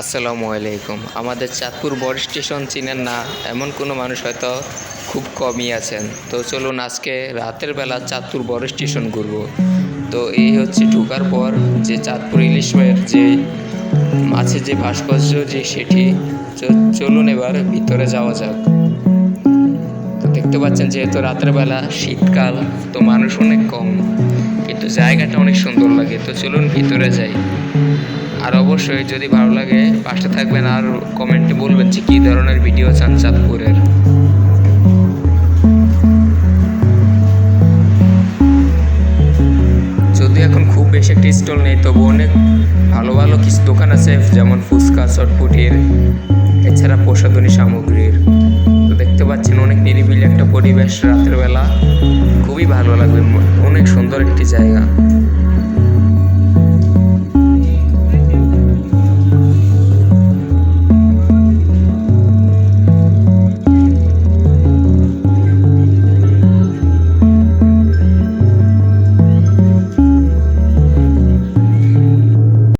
আসসালামু আলাইকুম। আমাদের চাঁদপুর বড় স্টেশন চিনেন না, এমন কোনো মানুষ হয়তো খুব কমই আছেন। তো চলুন আজকে রাতের বেলা চাঁদপুর বড় স্টেশন ঘুরবো। তো এই হচ্ছে ঢোকার পর যে চাঁদপুর ইলিশ মায়ের যে মাছের যে ভাস্কর্য যে সেটি চলুন এবার ভিতরে যাওয়া যাক। তো দেখতে পাচ্ছেন যেহেতু রাতের বেলা, শীতকাল, তো মানুষ অনেক কম, কিন্তু জায়গাটা অনেক সুন্দর লাগে। তো চলুন ভিতরে যাই। আর অবশ্যই যদি ভালো লাগে, পাশে থাকবেন আর কমেন্টে বলবেন যে কী ধরনের ভিডিও চান চাঁদপুরের। যদিও এখন খুব বেশি একটা স্টল নেই তবু অনেক ভালো ভালো কিছু দোকান আছে, যেমন ফুচকা, চটপুটির, এছাড়া প্রসাধনী সামগ্রীর। তো দেখতে পাচ্ছেন অনেক নিরিবিলি একটা পরিবেশ রাতের বেলা। খুবই ভালো লাগবে, অনেক সুন্দর একটি জায়গা।